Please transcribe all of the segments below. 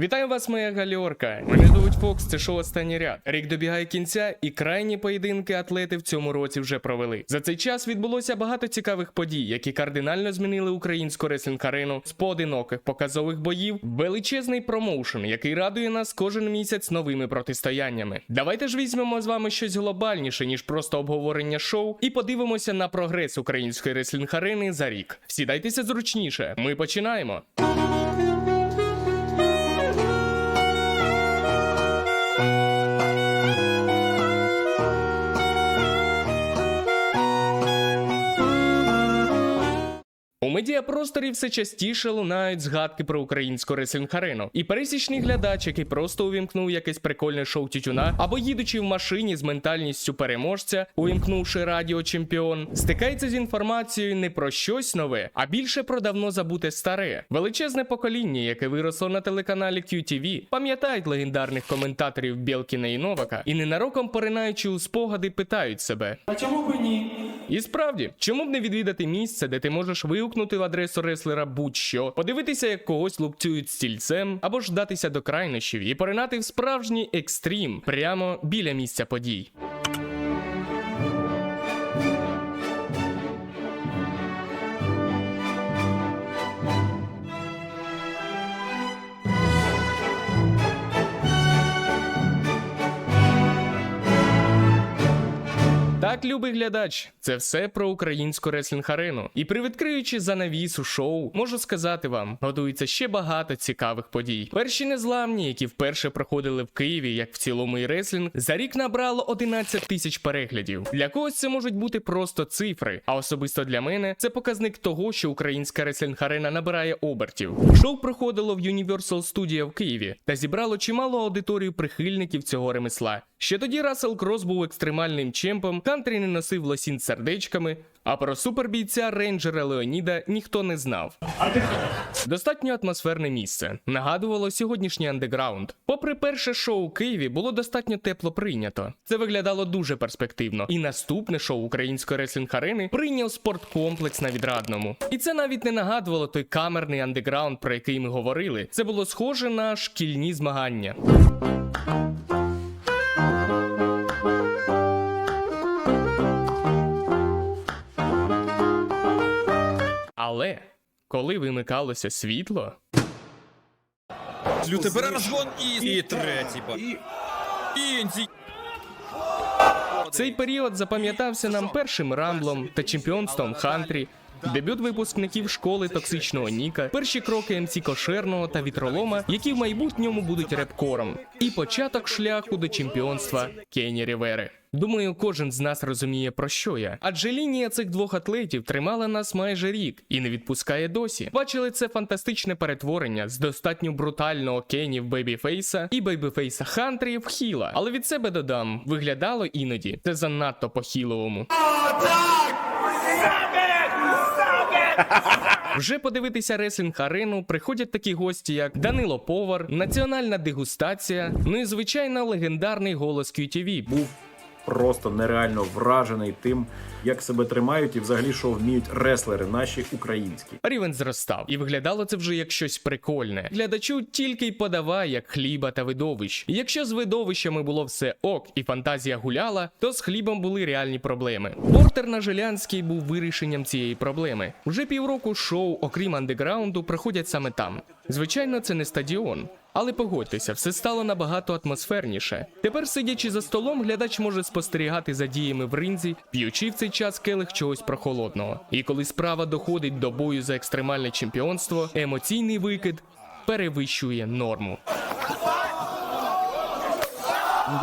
Вітаю вас, моя гальорка. Мене звуть Фокс, це шоу останній ряд. Рік добігає кінця, і крайні поєдинки атлети в цьому році вже провели. За цей час відбулося багато цікавих подій, які кардинально змінили українську реслінг-арену з поодиноких показових боїв, величезний промоушен, який радує нас кожен місяць новими протистояннями. Давайте ж візьмемо з вами щось глобальніше, ніж просто обговорення шоу, і подивимося на прогрес української реслінг-арени за рік. Сідайтеся зручніше. Ми починаємо. Медіапросторі все частіше лунають згадки про українську реслінг-арену. І пересічний глядач, який просто увімкнув якесь прикольне шоу тютюна, або їдучи в машині з ментальністю переможця, увімкнувши радіо Чемпіон, стикається з інформацією не про щось нове, а більше про давно забуте старе. Величезне покоління, яке виросло на телеканалі QTV, пам'ятають легендарних коментаторів Білкіна і Новака, і ненароком поринаючи у спогади, питають себе: А чому б ні? і справді, чому б не відвідати місце, де ти можеш вигукнути в адресу реслера будь-що, подивитися, як когось лупцюють стільцем, або ж датися до крайнощів і поринати в справжній екстрім прямо біля місця подій. Так, любий глядач, це все про українську реслінг-арену. І привідкриючи занавісу шоу, можу сказати вам, готується ще багато цікавих подій. Перші незламні, які вперше проходили в Києві, як в цілому і реслінг, за рік набрало 11 тисяч переглядів. Для когось це можуть бути просто цифри, а особисто для мене це показник того, що українська реслінг-арена набирає обертів. Шоу проходило в Universal Studio в Києві та зібрало чимало аудиторію прихильників цього ремесла. Ще тоді Рассел Крос був екстремальним чемпом, кантрі не носив лосін з сердечками, а про супербійця рейнджера Леоніда ніхто не знав. Достатньо атмосферне місце. Нагадувало сьогоднішній андеграунд. Попри перше шоу у Києві було достатньо тепло прийнято. Це виглядало дуже перспективно. І наступне шоу української реслінг-арени прийняв спорткомплекс на відрадному. І це навіть не нагадувало той камерний андеграунд, про який ми говорили. Це було схоже на шкільні змагання. Коли вимикалося світло, Люте бере розгон і, і третій. ба- І інці. Цей період запам'ятався нам першим рамблом та чемпіонством Хантрі, дебют випускників школи токсичного Ніка, перші кроки МЦ Кошерного та вітролома, які в майбутньому будуть репкором, і початок шляху до чемпіонства Кені Рівери. Думаю, кожен з нас розуміє про що я. Адже лінія цих двох атлетів тримала нас майже рік і не відпускає досі. Бачили це фантастичне перетворення з достатньо брутального Кені в Бейбіфейса і Бейбіфейса Хантрі в Хіла. Але від себе додам, виглядало іноді це занадто по хіловому. Вже подивитися реслінг арену приходять такі гості, як Данило Повар, Національна дегустація, ну і звичайно легендарний голос QTV. був просто нереально вражений тим, як себе тримають і взагалі що вміють реслери наші українські. Рівень зростав, і виглядало це вже як щось прикольне. Глядачу тільки й подавай, як хліба та видовищ. І якщо з видовищами було все ок і фантазія гуляла, то з хлібом були реальні проблеми. Портер на Жилянській був вирішенням цієї проблеми. Вже півроку шоу, окрім андеграунду, проходять саме там. Звичайно, це не стадіон. Але погодьтеся, все стало набагато атмосферніше. Тепер, сидячи за столом, глядач може спостерігати за діями в ринзі, п'ючи в цей час келих чогось прохолодного. І коли справа доходить до бою за екстремальне чемпіонство, емоційний викид перевищує норму.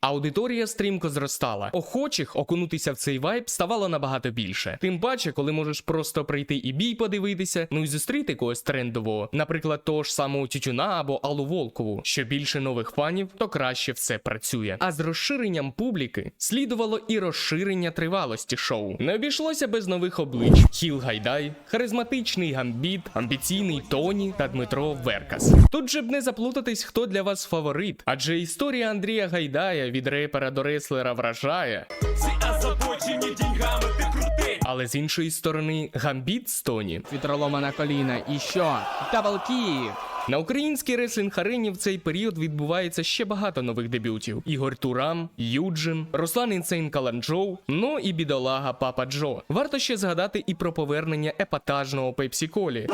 Аудиторія стрімко зростала. Охочих окунутися в цей вайб ставало набагато більше. Тим паче, коли можеш просто прийти і бій подивитися, ну і зустріти когось трендового, наприклад, того ж самого Тютюна або Аллу Волкову. Що більше нових фанів, то краще все працює. А з розширенням публіки слідувало і розширення тривалості шоу. Не обійшлося без нових облич: Хіл Гайдай, харизматичний гамбіт, амбіційний Тоні та Дмитро Веркас. Тут же б не заплутатись, хто для вас фаворит, адже історія Андрія Гайдая від репера до реслера вражає. Всі озабочені деньгами, ти крутий. Але з іншої сторони, гамбіт з Тоні Вітролома на коліна. І що? Даблкік. На українській реслінг арені в цей період відбувається ще багато нових дебютів: Ігор Турам, Юджин, Руслан Інсейн Каланджоу, ну і бідолага Папа Джо. Варто ще згадати і про повернення епатажного Пепсі Колі.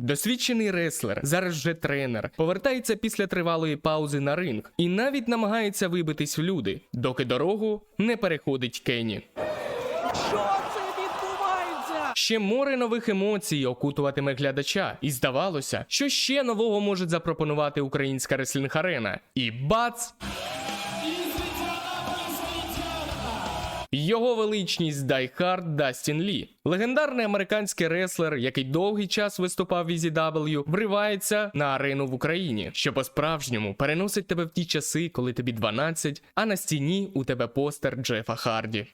Досвідчений реслер, зараз вже тренер, повертається після тривалої паузи на ринг і навіть намагається вибитись в люди, доки дорогу не переходить Кенні. Ще море нових емоцій окутуватиме глядача, і здавалося, що ще нового може запропонувати українська реслінг арена. І бац! Його величність Дайхард Дастін Лі, легендарний американський реслер, який довгий час виступав в EZW, вривається на арену в Україні, що по-справжньому переносить тебе в ті часи, коли тобі 12, а на стіні у тебе постер Джефа Харді.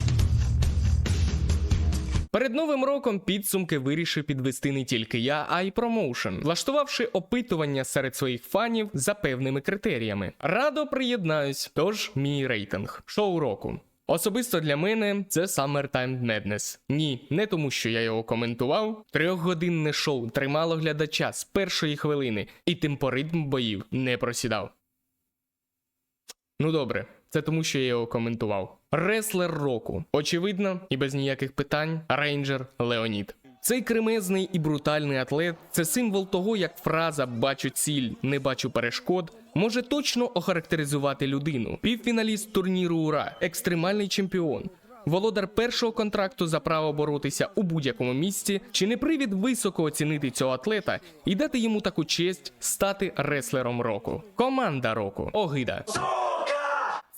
Перед новим роком підсумки вирішив підвести не тільки я, а й промоушен, влаштувавши опитування серед своїх фанів за певними критеріями. Радо приєднаюсь, тож мій рейтинг шоу року. Особисто для мене це Summertime Madness. Ні, не тому, що я його коментував. Трьохгодинне шоу тримало глядача з першої хвилини, і темпоритм боїв не просідав. Ну добре, це тому, що я його коментував. Реслер року. Очевидно, і без ніяких питань, рейнджер Леонід. Цей кремезний і брутальний атлет це символ того, як фраза бачу ціль, не бачу перешкод може точно охарактеризувати людину. Півфіналіст турніру Ура, екстремальний чемпіон. Володар першого контракту за право боротися у будь-якому місці, чи не привід високо оцінити цього атлета і дати йому таку честь стати реслером року. Команда року. Огида.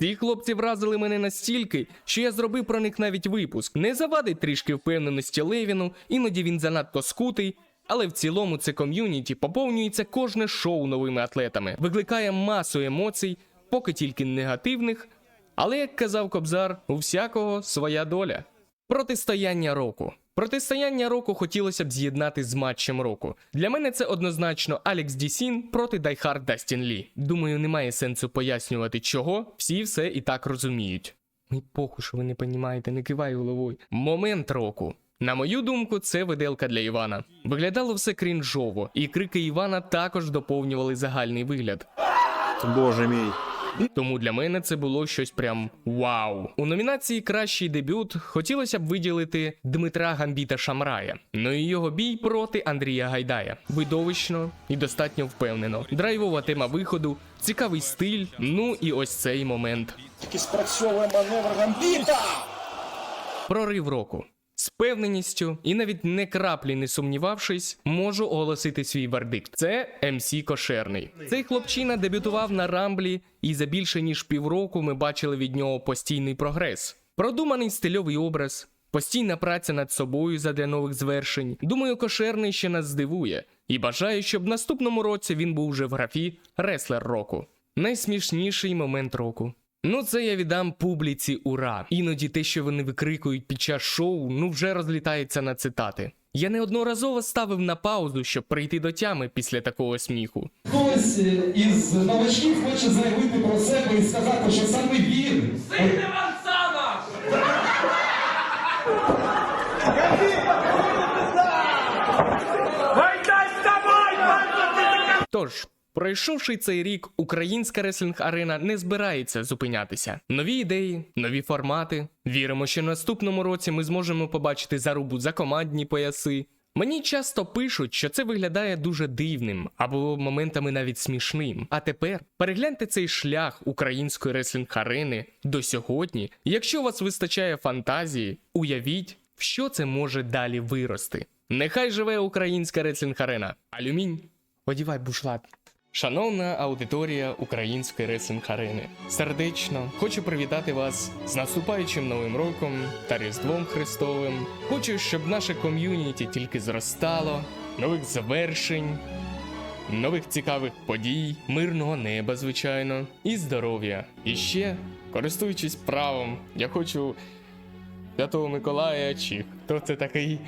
Ці хлопці вразили мене настільки, що я зробив про них навіть випуск. Не завадить трішки впевненості Левіну, іноді він занадто скутий. Але в цілому це ком'юніті поповнюється кожне шоу новими атлетами, викликає масу емоцій, поки тільки негативних. Але як казав Кобзар, у всякого своя доля. Протистояння року. Протистояння року хотілося б з'єднати з матчем року. Для мене це однозначно Алекс Дісін проти Дайхард Дастін Лі. Думаю, немає сенсу пояснювати, чого, всі все і так розуміють. Мій похуй, що ви не понімаєте, не кивай головою. Момент року. На мою думку, це виделка для Івана. Виглядало все крінжово, і крики Івана також доповнювали загальний вигляд. Боже мій. Тому для мене це було щось прям вау. У номінації Кращий дебют хотілося б виділити Дмитра Гамбіта Шамрая. Ну і його бій проти Андрія Гайдая. Видовищно і достатньо впевнено. Драйвова тема виходу, цікавий стиль. Ну і ось цей момент. Тільки спрацьовує маневр Гамбіта! Прорив року. З певненістю і навіть не краплі не сумнівавшись, можу оголосити свій вердикт. Це МС Кошерний. Цей хлопчина дебютував на рамблі, і за більше ніж півроку ми бачили від нього постійний прогрес. Продуманий стильовий образ, постійна праця над собою задля нових звершень. Думаю, кошерний ще нас здивує, і бажаю, щоб в наступному році він був вже в графі Реслер року. Найсмішніший момент року. Ну, це я віддам публіці ура. Іноді те, що вони викрикують під час шоу, ну вже розлітається на цитати. Я неодноразово ставив на паузу, щоб прийти до тями після такого сміху. Хтось е, із новачків хоче заявити про себе і сказати, що саме він Сильне Вансана! Гайдай, вставай! Ванса, ти Тож, пройшовши цей рік, українська реслінг арена не збирається зупинятися. Нові ідеї, нові формати. Віримо, що наступному році ми зможемо побачити зарубу за командні пояси. Мені часто пишуть, що це виглядає дуже дивним або моментами навіть смішним. А тепер перегляньте цей шлях української реслінг арени до сьогодні. Якщо у вас вистачає фантазії, уявіть, що це може далі вирости. Нехай живе українська реслінг арена. Алюмінь. Одівай бушлат. Шановна аудиторія української реслінг арени, сердечно хочу привітати вас з наступаючим новим роком та Різдвом Христовим. Хочу, щоб наше ком'юніті тільки зростало, нових завершень, нових цікавих подій, мирного неба, звичайно, і здоров'я. І ще, користуючись правом, я хочу Святого Миколая, чи хто це такий?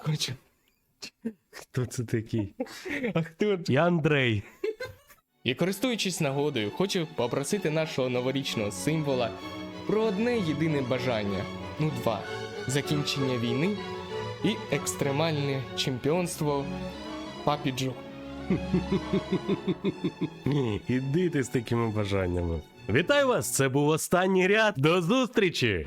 Хочу. Хто це такий? А хто Я Андрей. І користуючись нагодою, хочу попросити нашого новорічного символа про одне єдине бажання ну два закінчення війни і екстремальне чемпіонство Папі Джо. Іди ти з такими бажаннями. Вітаю вас! Це був останній ряд. До зустрічі!